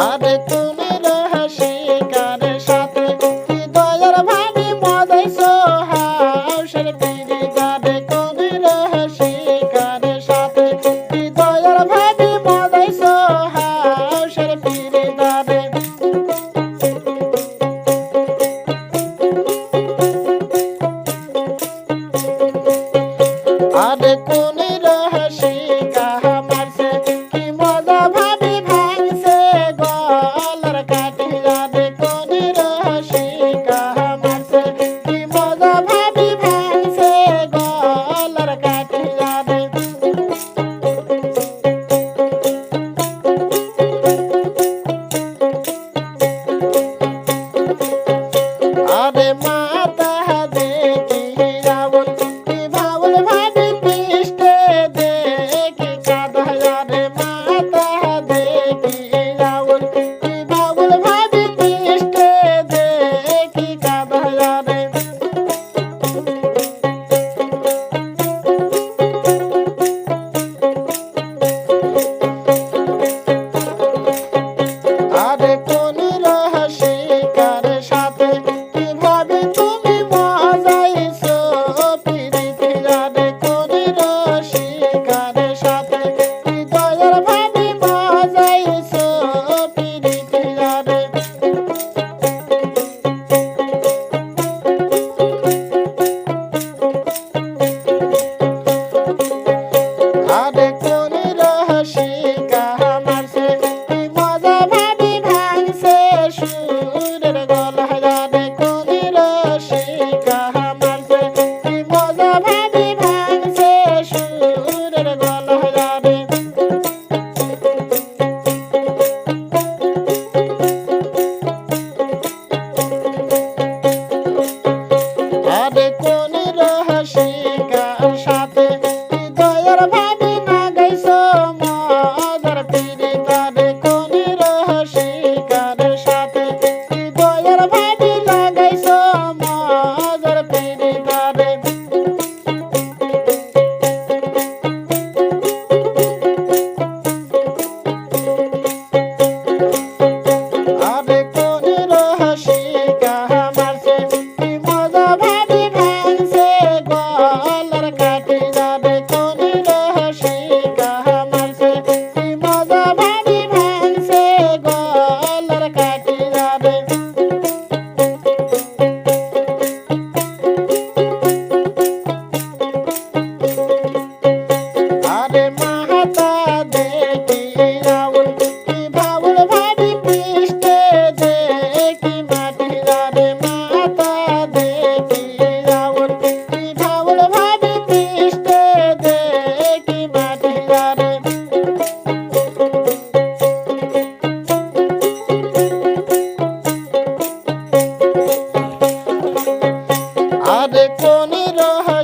আরে তুমি রহসি কারে সাথে কি দয়ার ভাবি মদাইছো হাউসের পিড়ি গারে তুমি রহসি কারে সাথে কি দয়ার ভাবি মদাইছো হাউসের পিড়ি গারে আরে কোন রে মা। আর কোন রহা